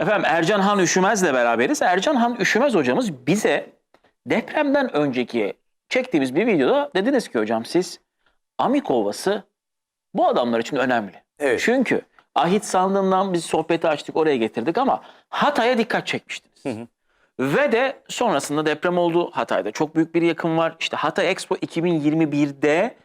Efendim Ercan Han Üşümez'le beraberiz. Ercan Han Üşümez hocamız bize depremden önceki çektiğimiz bir videoda dediniz ki hocam siz Amik Ovası bu adamlar için önemli. Evet. Çünkü ahit sandığından biz sohbeti açtık oraya getirdik ama Hatay'a dikkat çekmiştiniz. Hı hı. Ve de sonrasında deprem oldu. Hatay'da çok büyük bir yakın var. İşte Hatay Expo 2021'de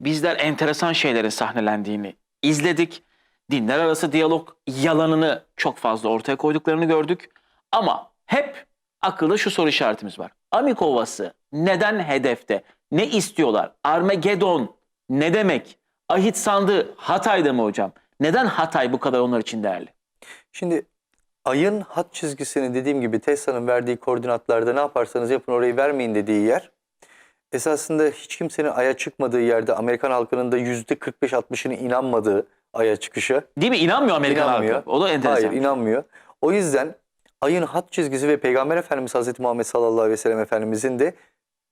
bizler enteresan şeylerin sahnelendiğini izledik. Dinler arası diyalog yalanını çok fazla ortaya koyduklarını gördük. Ama hep akılda şu soru işaretimiz var. Amik Ovası neden hedefte? Ne istiyorlar? Armageddon ne demek? Ahit sandığı Hatay'da mı hocam? Neden Hatay bu kadar onlar için değerli? Şimdi ayın hat çizgisini dediğim gibi Tesla'nın verdiği koordinatlarda ne yaparsanız yapın orayı vermeyin dediği yer. Esasında hiç kimsenin aya çıkmadığı yerde Amerikan halkının da %45-60'ının inanmadığı aya çıkışa. Değil mi? İnanmıyor Amerikan İnanmıyor. halkı. O da enteresan. Hayır inanmıyor. O yüzden ayın hat çizgisi ve Peygamber Efendimiz Hazreti Muhammed sallallahu aleyhi ve sellem Efendimizin de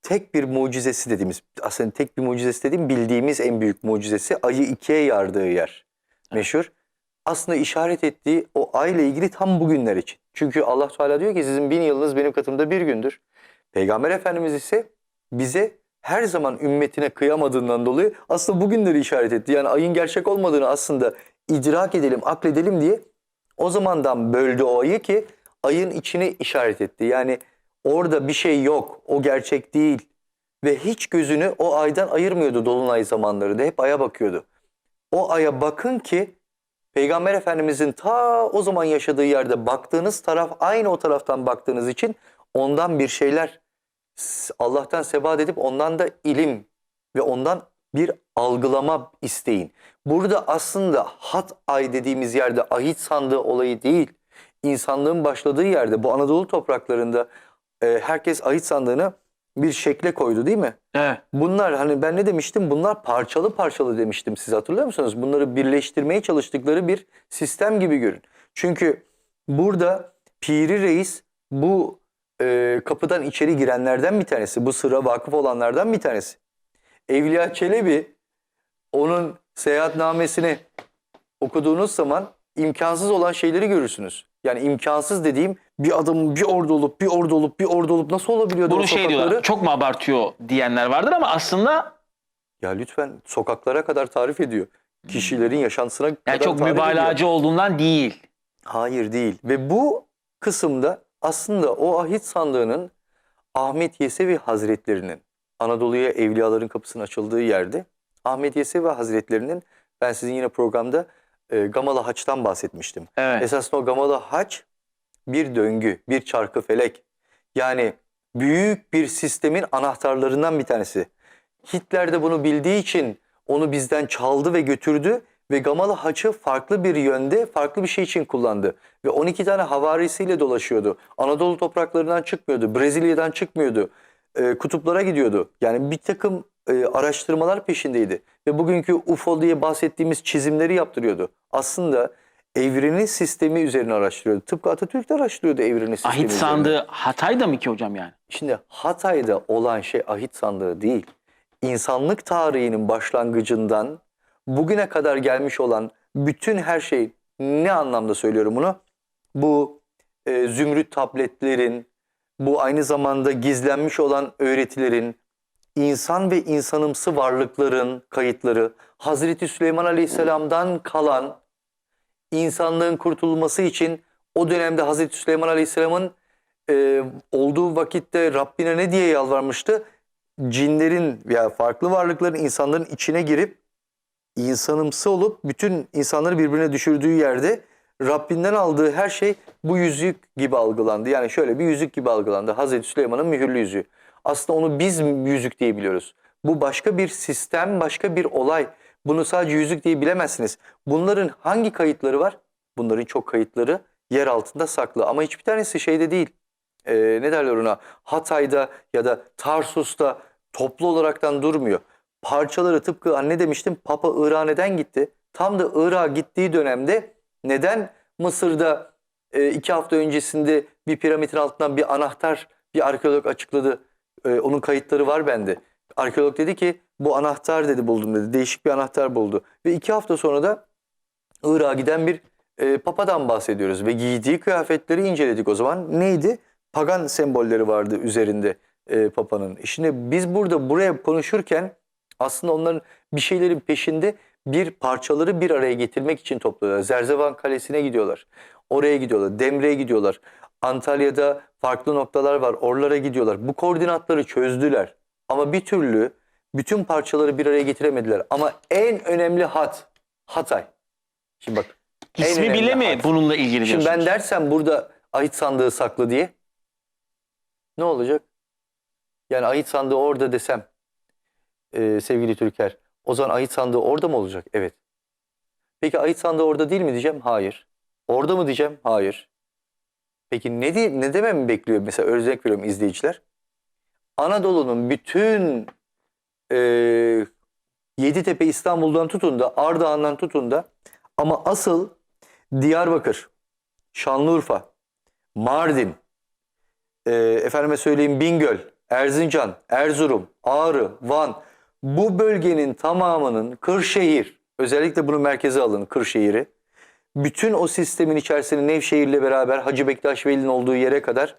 tek bir mucizesi dediğimiz aslında tek bir mucizesi dediğim bildiğimiz en büyük mucizesi ayı ikiye yardığı yer. Meşhur. Aslında işaret ettiği o ayla ilgili tam bugünler için. Çünkü Allah Teala diyor ki sizin bin yılınız benim katımda bir gündür. Peygamber Efendimiz ise bize her zaman ümmetine kıyamadığından dolayı aslında bugünleri işaret etti. Yani ayın gerçek olmadığını aslında idrak edelim, akledelim diye o zamandan böldü o ayı ki ayın içine işaret etti. Yani orada bir şey yok, o gerçek değil. Ve hiç gözünü o aydan ayırmıyordu dolunay zamanlarında. Hep aya bakıyordu. O aya bakın ki Peygamber Efendimizin ta o zaman yaşadığı yerde baktığınız taraf aynı o taraftan baktığınız için ondan bir şeyler Allah'tan sebat edip ondan da ilim ve ondan bir algılama isteyin. Burada aslında hat ay dediğimiz yerde ahit sandığı olayı değil. İnsanlığın başladığı yerde bu Anadolu topraklarında e, herkes ahit sandığını bir şekle koydu değil mi? Evet. Bunlar hani ben ne demiştim? Bunlar parçalı parçalı demiştim. Siz hatırlıyor musunuz? Bunları birleştirmeye çalıştıkları bir sistem gibi görün. Çünkü burada Piri Reis bu e, kapıdan içeri girenlerden bir tanesi. Bu sıra vakıf olanlardan bir tanesi. Evliya Çelebi onun seyahatnamesini okuduğunuz zaman imkansız olan şeyleri görürsünüz. Yani imkansız dediğim bir adamın bir orada olup bir orada olup bir orada olup nasıl olabiliyordu o Bunu şey diyorlar, sokakları? çok mu abartıyor diyenler vardır ama aslında Ya lütfen sokaklara kadar tarif ediyor. Kişilerin yaşantısına yani kadar çok tarif ediyor. mübalağacı olduğundan değil. Hayır değil. Ve bu kısımda aslında o ahit sandığının Ahmet Yesevi Hazretlerinin Anadolu'ya evliyaların kapısının açıldığı yerde Ahmet Yesevi Hazretlerinin ben sizin yine programda e, Gamalı Haç'tan bahsetmiştim. Evet. Esasında o Gamalı Haç bir döngü, bir çarkı felek. Yani büyük bir sistemin anahtarlarından bir tanesi. Hitler de bunu bildiği için onu bizden çaldı ve götürdü ve Gamalı Haç'ı farklı bir yönde, farklı bir şey için kullandı. Ve 12 tane havarisiyle dolaşıyordu. Anadolu topraklarından çıkmıyordu, Brezilya'dan çıkmıyordu. e, kutuplara gidiyordu. Yani bir takım e, araştırmalar peşindeydi. Ve bugünkü UFO diye bahsettiğimiz çizimleri yaptırıyordu. Aslında evrenin sistemi üzerine araştırıyordu. Tıpkı Atatürk de araştırıyordu evrenin sistemi Ahit üzerine. sandığı Hatay'da mı ki hocam yani? Şimdi Hatay'da olan şey ahit sandığı değil. İnsanlık tarihinin başlangıcından bugüne kadar gelmiş olan bütün her şey ne anlamda söylüyorum bunu? Bu e, zümrüt tabletlerin, bu aynı zamanda gizlenmiş olan öğretilerin, insan ve insanımsı varlıkların kayıtları, Hazreti Süleyman Aleyhisselam'dan kalan insanlığın kurtulması için o dönemde Hazreti Süleyman Aleyhisselam'ın e, olduğu vakitte Rabbine ne diye yalvarmıştı? Cinlerin veya farklı varlıkların insanların içine girip insanımsı olup bütün insanları birbirine düşürdüğü yerde Rabbinden aldığı her şey bu yüzük gibi algılandı. Yani şöyle bir yüzük gibi algılandı. Hazreti Süleyman'ın mühürlü yüzüğü. Aslında onu biz yüzük diye biliyoruz. Bu başka bir sistem, başka bir olay. Bunu sadece yüzük diye bilemezsiniz. Bunların hangi kayıtları var? Bunların çok kayıtları yer altında saklı. Ama hiçbir tanesi şeyde değil. Ee, ne derler ona? Hatay'da ya da Tarsus'ta toplu olaraktan durmuyor. Parçaları tıpkı anne demiştim Papa Irak'a neden gitti? Tam da Irak'a gittiği dönemde neden Mısır'da e, iki hafta öncesinde bir piramidin altından bir anahtar bir arkeolog açıkladı. E, onun kayıtları var bende. Arkeolog dedi ki bu anahtar dedi buldum dedi. Değişik bir anahtar buldu. Ve iki hafta sonra da Irak'a giden bir e, papadan bahsediyoruz ve giydiği kıyafetleri inceledik o zaman. Neydi? Pagan sembolleri vardı üzerinde e, papanın. E Şimdi biz burada buraya konuşurken aslında onların bir şeylerin peşinde bir parçaları bir araya getirmek için topluyorlar. Zerzevan Kalesi'ne gidiyorlar. Oraya gidiyorlar. Demre'ye gidiyorlar. Antalya'da farklı noktalar var. Oralara gidiyorlar. Bu koordinatları çözdüler. Ama bir türlü bütün parçaları bir araya getiremediler. Ama en önemli hat Hatay. Şimdi bak. İsmi bile mi hat. bununla ilgili Şimdi ben dersem burada ahit sandığı saklı diye ne olacak? Yani ahit sandığı orada desem e, sevgili Türker o zaman ahit sandığı orada mı olacak? Evet. Peki ahit sandığı orada değil mi diyeceğim? Hayır. Orada mı diyeceğim? Hayır. Peki ne diye, ne dememi bekliyor mesela örnek veriyorum izleyiciler? Anadolu'nun bütün e, Yeditepe İstanbul'dan tutun da Ardahan'dan tutun da ama asıl Diyarbakır, Şanlıurfa, Mardin, e, efendime söyleyeyim Bingöl, Erzincan, Erzurum, Ağrı, Van bu bölgenin tamamının Kırşehir, özellikle bunu merkeze alın Kırşehir'i. Bütün o sistemin içerisinde Nevşehir'le beraber Hacı Bektaş Veli'nin olduğu yere kadar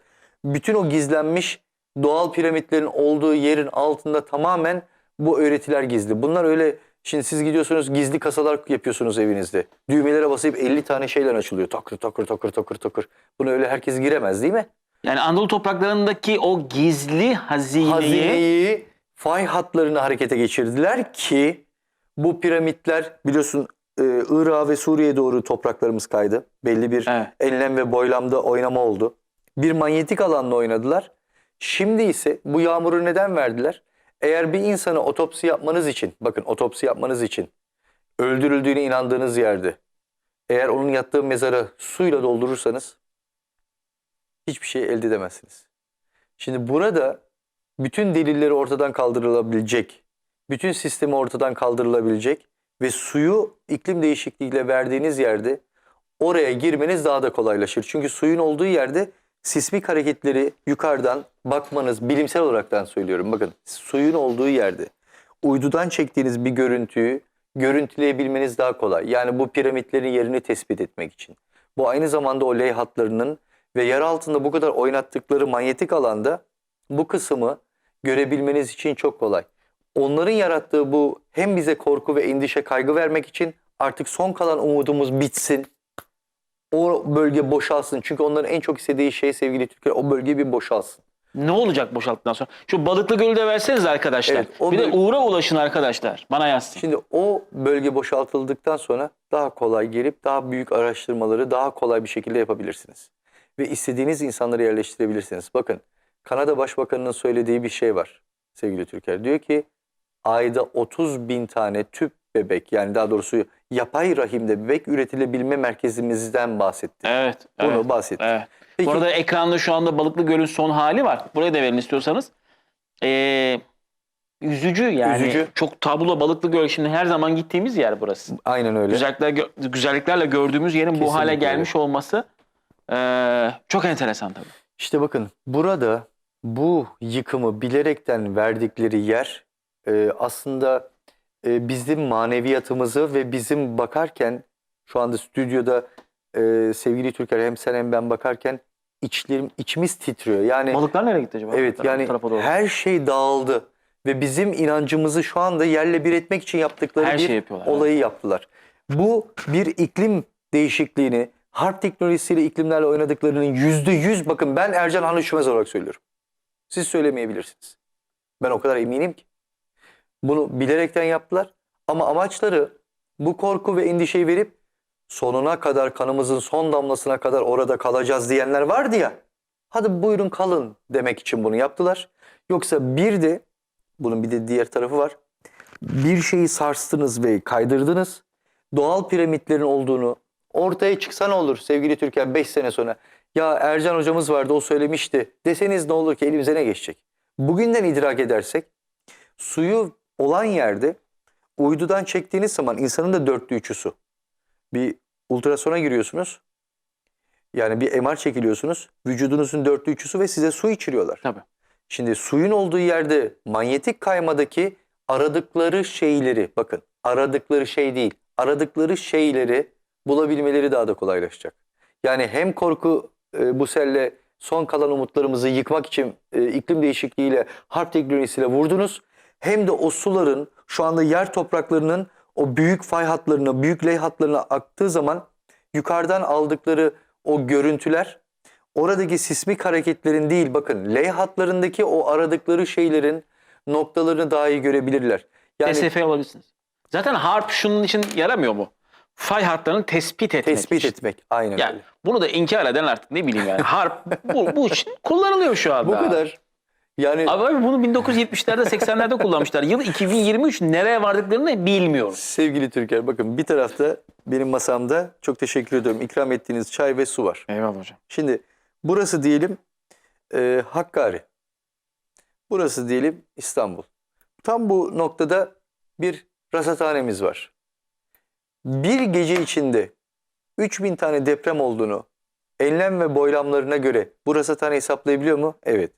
bütün o gizlenmiş doğal piramitlerin olduğu yerin altında tamamen bu öğretiler gizli. Bunlar öyle şimdi siz gidiyorsunuz gizli kasalar yapıyorsunuz evinizde. Düğmelere basıp 50 tane şeyler açılıyor. Takır takır takır takır takır. Buna öyle herkes giremez değil mi? Yani Anadolu topraklarındaki o gizli hazineyi, Hazineyi fay hatlarını harekete geçirdiler ki bu piramitler biliyorsun e, Irak'a ve Suriye'ye doğru topraklarımız kaydı. Belli bir Evet. enlem ve boylamda oynama oldu. Bir manyetik alanla oynadılar. Şimdi ise bu yağmuru neden verdiler? Eğer bir insanı otopsi yapmanız için, bakın otopsi yapmanız için öldürüldüğüne inandığınız yerde eğer onun yattığı mezarı suyla doldurursanız hiçbir şey elde edemezsiniz. Şimdi burada bütün delilleri ortadan kaldırılabilecek, bütün sistemi ortadan kaldırılabilecek ve suyu iklim değişikliğiyle verdiğiniz yerde oraya girmeniz daha da kolaylaşır. Çünkü suyun olduğu yerde sismik hareketleri yukarıdan bakmanız, bilimsel olaraktan söylüyorum bakın suyun olduğu yerde uydudan çektiğiniz bir görüntüyü görüntüleyebilmeniz daha kolay. Yani bu piramitlerin yerini tespit etmek için. Bu aynı zamanda o ley hatlarının ve yer altında bu kadar oynattıkları manyetik alanda bu kısmı görebilmeniz için çok kolay. Onların yarattığı bu hem bize korku ve endişe kaygı vermek için artık son kalan umudumuz bitsin. O bölge boşalsın. Çünkü onların en çok istediği şey sevgili Türkler o bölge bir boşalsın. ne olacak boşalttıktan sonra? Şu Balıklı Gölü de verseniz arkadaşlar. Evet, o bir de Uğur'a ulaşın arkadaşlar. Bana yazsın. Şimdi o bölge boşaltıldıktan sonra daha kolay gelip daha büyük araştırmaları daha kolay bir şekilde yapabilirsiniz. Ve istediğiniz insanları yerleştirebilirsiniz. Bakın Kanada Başbakanı'nın söylediği bir şey var sevgili Türker. Diyor ki ayda 30 bin tane tüp bebek yani daha doğrusu yapay rahimde bebek üretilebilme merkezimizden bahsetti. Evet. Bunu evet, bahsetti. evet. Peki, Bu arada ekranda şu anda Balıklı Göl'ün son hali var. Buraya da verin istiyorsanız. Ee, üzücü yani. Üzücü. Çok tablo Balıklı Göl şimdi her zaman gittiğimiz yer burası. aynen öyle. Güzellikler, gö- güzelliklerle gördüğümüz yerin bu hale Kesinlikle gelmiş olması ee, çok enteresan tabii. İşte bakın burada bu yıkımı bilerekten verdikleri yer e, aslında e, bizim maneviyatımızı ve bizim bakarken şu anda stüdyoda e, sevgili Türker hem sen hem ben bakarken içlerim içimiz titriyor. Yani Balıklar nereye gitti acaba? evet yani her şey dağıldı ve bizim inancımızı şu anda yerle bir etmek için yaptıkları Her bir yapıyorlar, olayı yaptılar. Bu bir iklim değişikliğini harp teknolojisiyle iklimlerle oynadıklarının yüzde yüz bakın ben Ercan Han Üşümez olarak söylüyorum. Siz söylemeyebilirsiniz. Ben o kadar eminim ki. Bunu bilerekten yaptılar ama amaçları bu korku ve endişeyi verip sonuna kadar kanımızın son damlasına kadar orada kalacağız diyenler vardı ya. Hadi buyurun kalın demek için bunu yaptılar. Yoksa bir de bunun bir de diğer tarafı var. Bir şeyi sarstınız ve kaydırdınız. Doğal piramitlerin olduğunu ortaya çıksa ne olur sevgili Türkan 5 sene sonra. Ya Ercan hocamız vardı o söylemişti deseniz ne olur ki elimize ne geçecek? Bugünden idrak edersek suyu olan yerde uydudan çektiğiniz zaman insanın da dörtte üçü su. Bir ultrasona giriyorsunuz. Yani bir MR çekiliyorsunuz. Vücudunuzun dörtte üçü su ve size su içiriyorlar. Tabii. Şimdi suyun olduğu yerde manyetik kaymadaki aradıkları şeyleri bakın aradıkları şey değil aradıkları şeyleri bulabilmeleri daha da kolaylaşacak. Yani hem korku e, bu selle son kalan umutlarımızı yıkmak için e, iklim değişikliğiyle, harp teknolojisiyle vurdunuz. Hem de o suların şu anda yer topraklarının o büyük fay hatlarına, büyük ley hatlarına aktığı zaman yukarıdan aldıkları o görüntüler oradaki sismik hareketlerin değil bakın ley hatlarındaki o aradıkları şeylerin noktalarını daha iyi görebilirler. Yani TSF alabilirsiniz. Zaten harp şunun için yaramıyor mu? Fay hatlarını tespit etmek tespit için. etmek aynen Yani öyle. bunu da inkar eden artık ne bileyim yani. Harp bu, bu için kullanılıyor şu anda. Bu kadar. Yani Abi, abi bunu 1970'lerde 80'lerde kullanmışlar. Yıl 2023 nereye vardıklarını bilmiyorum. sevgili Türker bakın bir tarafta benim masamda çok teşekkür ediyorum. ikram ettiğiniz çay ve su var. Eyvallah hocam. Şimdi burası diyelim e, Hakkari. Burası diyelim İstanbul. Tam bu noktada bir rasathanemiz var. Bir gece içinde 3000 tane deprem olduğunu enlem ve boylamlarına göre bu rasathane hesaplayabiliyor mu? Evet.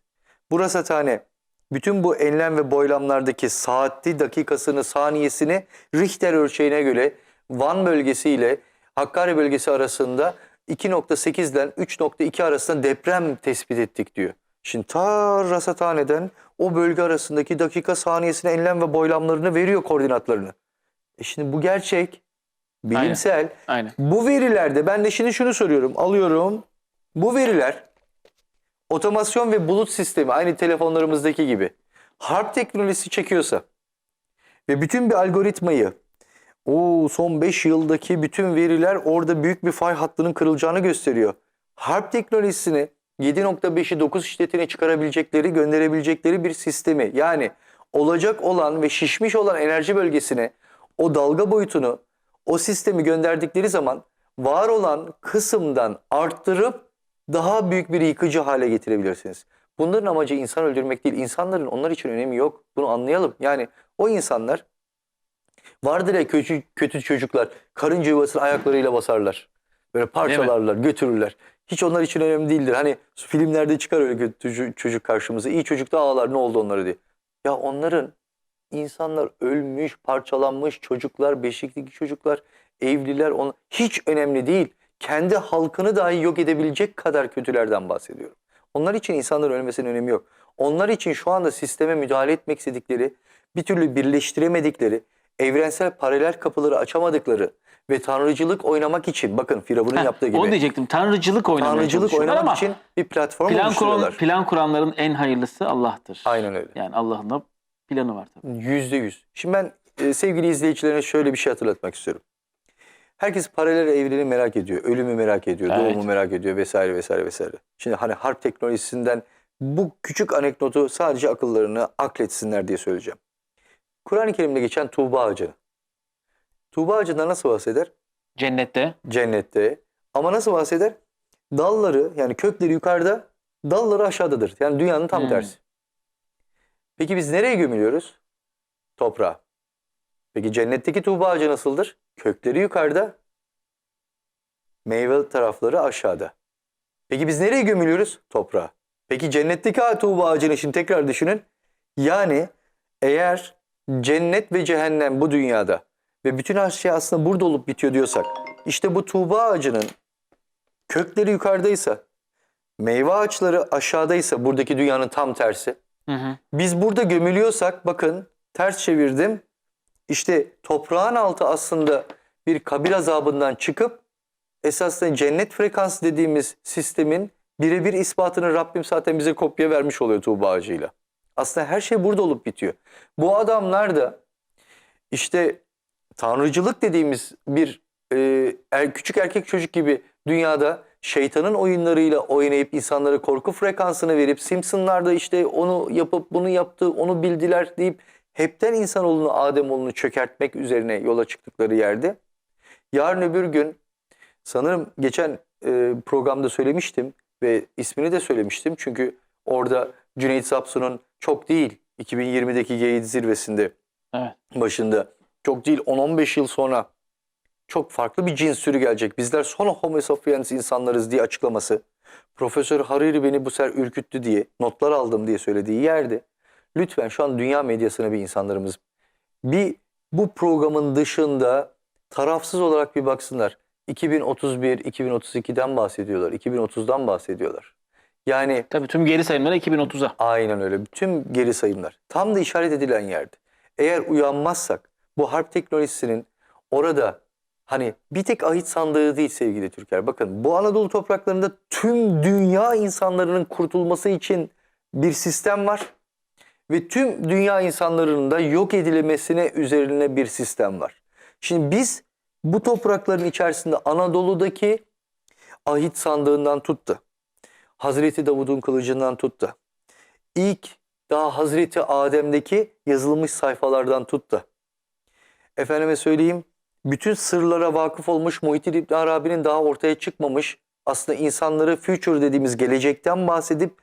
Bu rasathane bütün bu enlem ve boylamlardaki saatli dakikasını, saniyesini Richter ölçeğine göre Van bölgesi ile Hakkari bölgesi arasında 2.8 ile 3.2 arasında deprem tespit ettik diyor. Şimdi ta rasathaneden o bölge arasındaki dakika saniyesine enlem ve boylamlarını veriyor koordinatlarını. E şimdi bu gerçek, bilimsel. Aynen. Bu verilerde ben de şimdi şunu soruyorum. Alıyorum. Bu veriler otomasyon ve bulut sistemi aynı telefonlarımızdaki gibi harp teknolojisi çekiyorsa ve bütün bir algoritmayı o son 5 yıldaki bütün veriler orada büyük bir fay hattının kırılacağını gösteriyor. Harp teknolojisini 7.5'i 9 şiddetine çıkarabilecekleri, gönderebilecekleri bir sistemi yani olacak olan ve şişmiş olan enerji bölgesine o dalga boyutunu, o sistemi gönderdikleri zaman var olan kısımdan arttırıp daha büyük bir yıkıcı hale getirebilirsiniz. Bunların amacı insan öldürmek değil. İnsanların onlar için önemi yok. Bunu anlayalım. Yani o insanlar vardır ya kötü, kötü çocuklar karınca yuvasını ayaklarıyla basarlar. Böyle parçalarlar, götürürler. Hiç onlar için önemli değildir. Hani filmlerde çıkar öyle kötü çocuk- karşımıza. İyi çocuk da ağlar ne oldu onlara diye. Ya onların insanlar ölmüş, parçalanmış çocuklar, beşikteki çocuklar, evliler on hiç önemli değil. Kendi halkını dahi yok edebilecek kadar kötülerden bahsediyorum. Onlar için insanların ölmesinin önemi yok. Onlar için şu anda sisteme müdahale etmek istedikleri, bir türlü birleştiremedikleri, evrensel paralel kapıları açamadıkları ve tanrıcılık oynamak için bakın Firavun'un yaptığı gibi Onu diyecektim. Tanrıcılık oynamaya tanrıcılık oynamak ama için bir platform plan, kuran, plan kuranların en hayırlısı Allah'tır. Aynen öyle. Yani Allah'ın planı var tabii. Yüzde yüz. Şimdi ben e, sevgili izleyicilerine şöyle bir şey hatırlatmak istiyorum. Herkes paralel evreni merak ediyor. Ölümü merak ediyor. Evet. Doğumu merak ediyor vesaire vesaire vesaire. Şimdi hani harp teknolojisinden bu küçük anekdotu sadece akıllarını akletsinler diye söyleyeceğim. Kur'an-ı Kerim'de geçen Tuğba ağacı. Tuğba ağacından nasıl bahseder? Cennette Cennette. Ama nasıl bahseder? Dalları yani kökleri yukarıda, dalları aşağıdadır. Yani dünyanın tam Hmm. tersi. Peki biz nereye gömülüyoruz? Toprağa. Peki cennetteki tuğba ağacı nasıldır? Kökleri yukarıda, meyve tarafları aşağıda. Peki biz nereye gömülüyoruz? Toprağa. Peki cennetteki tuğba ağacını şimdi tekrar düşünün. Yani eğer cennet ve cehennem bu dünyada ve bütün her şey aslında burada olup bitiyor diyorsak işte bu tuğba ağacının kökleri yukarıdaysa meyve ağaçları aşağıdaysa buradaki dünyanın tam tersi hı hı. biz burada gömülüyorsak bakın ters çevirdim. İşte toprağın altı aslında bir kabir azabından çıkıp esasında cennet frekansı dediğimiz sistemin birebir ispatını Rabbim zaten bize kopya vermiş oluyor Tuğba ağacıyla. Aslında her şey burada olup bitiyor. Bu adamlar da işte tanrıcılık dediğimiz bir e, er- küçük erkek çocuk gibi dünyada şeytanın oyunlarıyla oynayıp insanlara korku frekansını verip Simpsonlarda işte onu yapıp bunu yaptı, onu bildiler deyip hepten insanoğlunu, Ademoğlunu çökertmek üzerine yola çıktıkları yerde yarın öbür gün sanırım geçen e, programda söylemiştim ve ismini de söylemiştim. Çünkü orada Cüneyt Sapsu'nun çok değil 2020'deki G7 zirvesinde Evet. başında çok değil 10-15 yıl sonra çok farklı bir cins türü gelecek. Bizler son homo sapiens insanlarız diye açıklaması. Profesör Hariri beni bu sefer ürküttü diye notlar aldım diye söylediği yerde lütfen şu an dünya medyasına bir insanlarımız bir bu programın dışında tarafsız olarak bir baksınlar. 2031, 2032'den bahsediyorlar. 2030'dan bahsediyorlar. Yani Tabii tüm geri sayımları 2030'a. aynen öyle. Bütün geri sayımlar. Tam da işaret edilen yerde. Eğer uyanmazsak bu harp teknolojisinin orada hani bir tek ahit sandığı değil sevgili Türker. Bakın bu Anadolu topraklarında tüm dünya insanların kurtulması için bir sistem var. Ve tüm dünya insanlarının da yok edilemesine üzerine bir sistem var. Şimdi biz bu toprakların içerisinde Anadolu'daki ahit sandığından tuttu. Hazreti Davud'un kılıcından tuttu. İlk daha Hazreti Adem'deki yazılmış sayfalardan tuttu. Efendime söyleyeyim bütün sırlara vakıf olmuş Muhittin İbn Arabi'nin daha ortaya çıkmamış aslında insanları future dediğimiz gelecekten bahsedip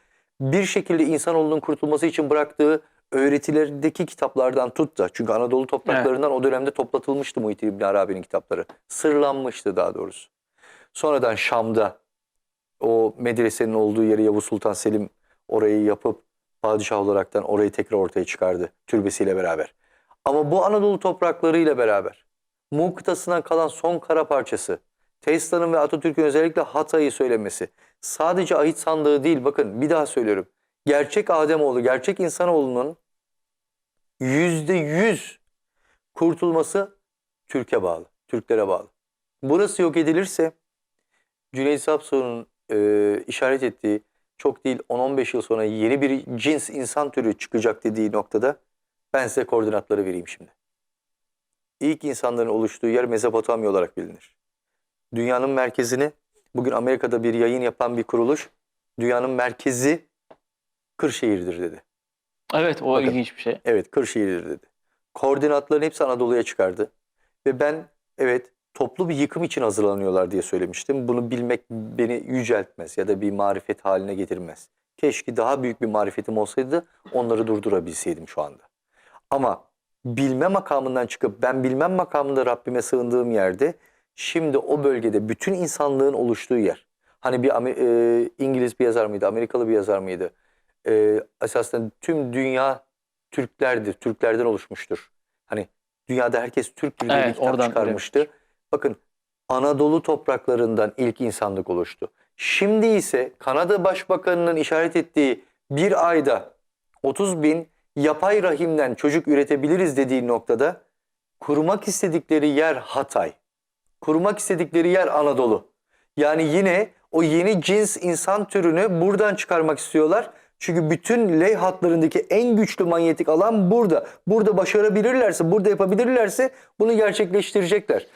bir şekilde insanoğlunun kurtulması için bıraktığı öğretilerdeki kitaplardan tut da. Çünkü Anadolu topraklarından o dönemde toplatılmıştı Muhittin İbn Arabi'nin kitapları. Sırlanmıştı daha doğrusu. Sonradan Şam'da o medresenin olduğu yeri Yavuz Sultan Selim orayı yapıp padişah olaraktan orayı tekrar ortaya çıkardı türbesiyle beraber. Ama bu Anadolu topraklarıyla beraber Muğ kıtasından kalan son kara parçası Tesla'nın ve Atatürk'ün özellikle Hatay'ı söylemesi sadece ahit sandığı değil bakın bir daha söylüyorum. Gerçek Ademoğlu, gerçek insanoğlunun yüzde yüz kurtulması Türkiye bağlı, Türklere bağlı. Burası yok edilirse Cüneyt Sapso'nun e, işaret ettiği çok değil 10-15 yıl sonra yeni bir cins insan türü çıkacak dediği noktada ben size koordinatları vereyim şimdi. İlk insanların oluştuğu yer Mezopotamya olarak bilinir. Dünyanın merkezini bugün Amerika'da bir yayın yapan bir kuruluş dünyanın merkezi Kırşehir'dir dedi. Evet o Bakın. ilginç bir şey. Evet Kırşehir'dir dedi. Koordinatların hepsi Anadolu'ya çıkardı. Ve ben evet toplu bir yıkım için hazırlanıyorlar diye söylemiştim. Bunu bilmek beni yüceltmez ya da bir marifet haline getirmez. Keşke daha büyük bir marifetim olsaydı onları durdurabilseydim şu anda. Ama bilme makamından çıkıp ben bilmem makamında Rabbime sığındığım yerde şimdi o bölgede bütün insanlığın oluştuğu yer. Hani bir e, İngiliz bir yazar mıydı, Amerikalı bir yazar mıydı? E, esasında tüm dünya Türklerdir, Türklerden oluşmuştur. Hani dünyada herkes Türktür diye Evet, bir kitap çıkarmıştı. Bakın Anadolu topraklarından ilk insanlık oluştu. Şimdi ise Kanada Başbakanı'nın işaret ettiği bir ayda 30 bin yapay rahimden çocuk üretebiliriz dediği noktada kurmak istedikleri yer Hatay. Kurmak istedikleri yer Anadolu. Yani yine o yeni cins insan türünü buradan çıkarmak istiyorlar. Çünkü bütün ley hatlarındaki en güçlü manyetik alan burada. Burada başarabilirlerse, burada yapabilirlerse bunu gerçekleştirecekler.